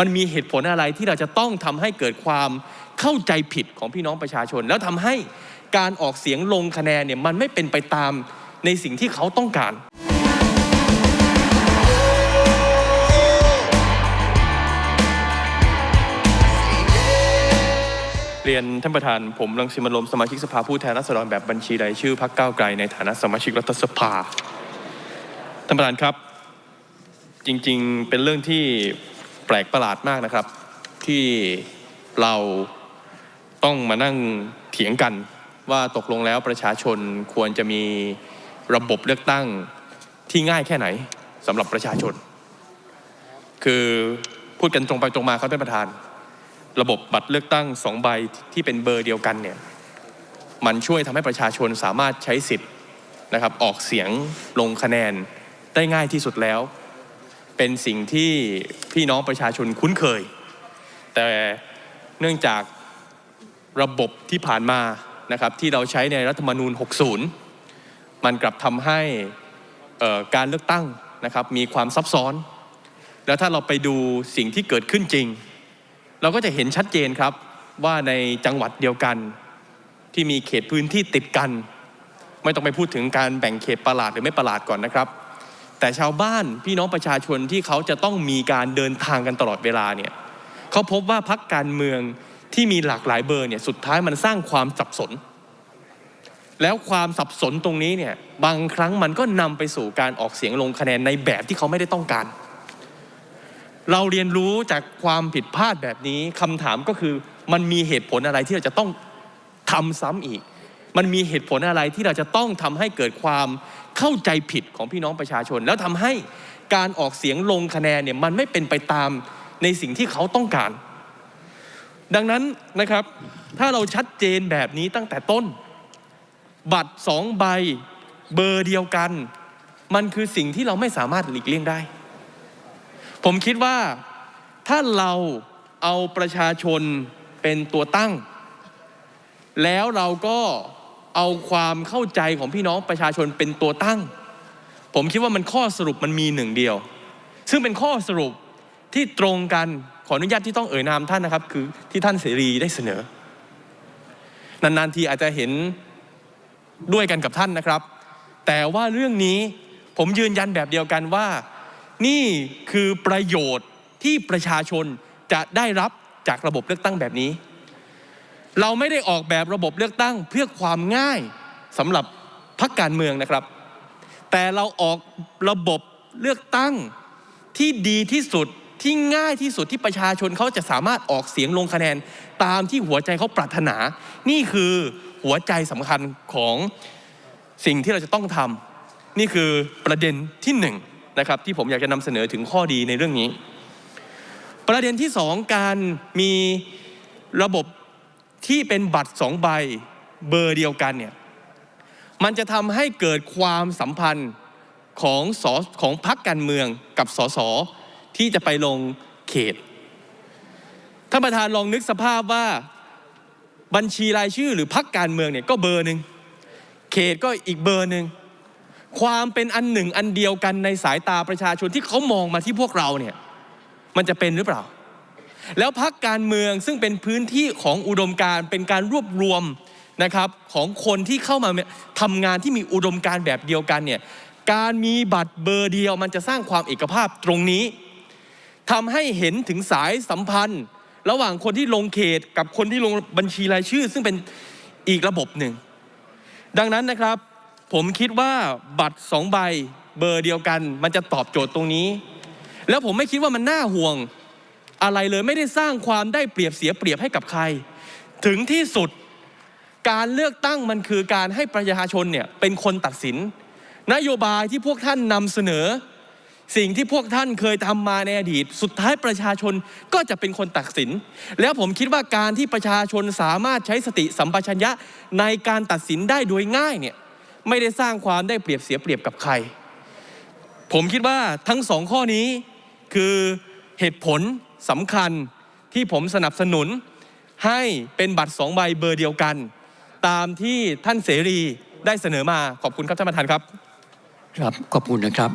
มันมีเหตุผลอะไรที่เราจะต้องทำให้เกิดความเข้าใจผิดของพี่น้องประชาชน แล้วทำให้การออกเสียงลงคะแนนเนี่ยมันไม่เป็นไปตามในสิ่งที่เขาต้องการเรียนท่านประธานผมรังสิมันต์โรมสมาชิกสภาผู้แทนราษฎรแบบบัญชีรายชื่อพรรคก้าวไกลในฐานะสมาชิกรัฐสภาท่านประธานครับ จริงๆ เป็นเรื่องที่ ปลกประหลาดมากนะครับ ที่เราต้องมานั่งเถียงกันว่าตกลงแล้วประชาชนควรจะมีระบบเลือกตั้งที่ง่ายแค่ไหนสำหรับประชาชน คือพูดกันตรงไปตรงมาครับท่านประธาน ระบบบัตรเลือกตั้งสองใบที่เป็นเบอร์เดียวกันเนี่ยมันช่วยทำให้ประชาชนสามารถใช้สิทธิ์นะครับออกเสียงลงคะแนนได้ง่ายที่สุดแล้ว เป็นสิ่งที่พี่น้องประชาชนคุ้นเคย แต่เนื่องจากระบบที่ผ่านมานะครับที่เราใช้ในรัฐธรรมนูญ 60 มันกลับทำให้การเลือกตั้งนะครับมีความซับซ้อน แล้วถ้าเราไปดูสิ่งที่เกิดขึ้นจริง เราก็จะเห็นชัดเจนครับว่าในจังหวัดเดียวกัน ที่มีเขตพื้นที่ติดกัน ไม่ต้องไปพูดถึงการแบ่งเขตประหลาดหรือไม่ประหลาดก่อนนะครับ แต่ชาวบ้านพี่น้องประชาชนที่เขาจะต้องมีการเดินทางกันตลอดเวลาเนี่ยเขาพบว่าพักการเมืองที่มีหลากหลายเบอร์เนี่ยสุดท้ายมันสร้างความสับสน แล้วความสับสนตรงนี้เนี่ยบางครั้งมันก็นำไปสู่การออกเสียงลงคะแนนในแบบที่เขาไม่ได้ต้องการ เราเรียนรู้จากความผิดพลาดแบบนี้คำถามก็คือมันมีเหตุผลอะไรที่เราจะต้องทำซ้ำอีก มันมีเหตุผลอะไรที่เราจะต้องทำให้เกิดความ เข้าใจผิดของพี่น้องประชาชน แล้วทำให้การออกเสียงลงคะแนนเนี่ยมันไม่เป็นไปตามในสิ่งที่เขาต้องการ ดังนั้นนะครับ ถ้าเราชัดเจนแบบนี้ตั้งแต่ต้น บัตรสองใบเบอร์เดียวกัน มันคือสิ่งที่เราไม่สามารถหลีกเลี่ยงได้ ผมคิดว่าถ้าเราเอาประชาชนเป็นตัวตั้ง แล้วเราก็ เอาความเข้าใจของพี่น้องประชาชนเป็นตัวตั้ง ผมคิดว่ามันข้อสรุปมันมีหนึ่งเดียว ซึ่งเป็นข้อสรุปที่ตรงกันขออนุญาตที่ต้องเอ่ยนามท่านนะครับ คือที่ท่านเสรีได้เสนอ นานๆทีอาจจะเห็นด้วยกันกับท่านนะครับ แต่ว่าเรื่องนี้ผมยืนยันแบบเดียวกันว่า นี่คือประโยชน์ที่ประชาชนจะได้รับจากระบบเลือกตั้งแบบนี้ เราไม่ได้ออกแบบระบบเลือกตั้งเพื่อความง่ายสำหรับพรรคการเมืองนะครับ แต่เราออกระบบเลือกตั้งที่ดีที่สุดที่ง่ายที่สุดที่ประชาชนเขาจะสามารถออกเสียงลงคะแนนตามที่หัวใจเขาปรารถนา นี่คือหัวใจสำคัญของสิ่งที่เราจะต้องทำนี่คือประเด็นที่หนึ่งนะครับที่ผมอยากจะนำเสนอถึงข้อดีในเรื่องนี้ ประเด็นที่สองการมีระบบ ที่เป็นบัตรสองใบเบอร์เดียวกันเนี่ยมันจะทำให้เกิดความสัมพันธ์ของสอของพรรคการเมืองกับสสที่จะไปลงเขตท่านประธานลองนึกสภาพว่าบัญชีรายชื่อหรือพรรคการเมืองเนี่ยก็เบอร์หนึ่งเขตก็อีกเบอร์หนึ่งความเป็นอันหนึ่งอันเดียวกันในสายตาประชาชนที่เขามองมาที่พวกเราเนี่ยมันจะเป็นหรือเปล่า แล้วพรรคการเมืองซึ่งเป็นพื้นที่ของอุดมการเป็นการรวบรวมนะครับของคนที่เข้ามาทำงานที่มีอุดมการแบบเดียวกันเนี่ยการมีบัตรเบอร์เดียวมันจะสร้างความเอกภาพตรงนี้ทำให้เห็นถึงสายสัมพันธ์ ระหว่างคนที่ลงเขตกับคนที่ลงบัญชีรายชื่อ ซึ่งเป็นอีกระบบหนึ่ง ดังนั้นนะครับ ผมคิดว่าบัตรสองใบเบอร์เดียวกัน มันจะตอบโจทย์ตรงนี้ แล้วผมไม่คิดว่ามันน่าห่วง อะไรเลยไม่ได้สร้างความได้เปรียบเสียเปรียบให้กับใคร ถึงที่สุดการเลือกตั้งมันคือการให้ประชาชนเนี่ยเป็นคนตัดสิน นโยบายที่พวกท่านนำเสนอ สิ่งที่พวกท่านเคยทำมาในอดีต สุดท้ายประชาชนก็จะเป็นคนตัดสิน แล้วผมคิดว่าการที่ประชาชนสามารถใช้สติสัมปชัญญะในการตัดสินได้โดยง่ายเนี่ยไม่ได้สร้างความได้เปรียบเสียเปรียบกับใคร ผมคิดว่าทั้งสองข้อนี้คือเหตุผล สำคัญที่ผมสนับสนุนให้เป็นบัตรสองใบเบอร์เดียวกัน ตามที่ท่านเสรีได้เสนอมาขอบคุณครับท่านประธานครับ ครับขอบคุณนะครับ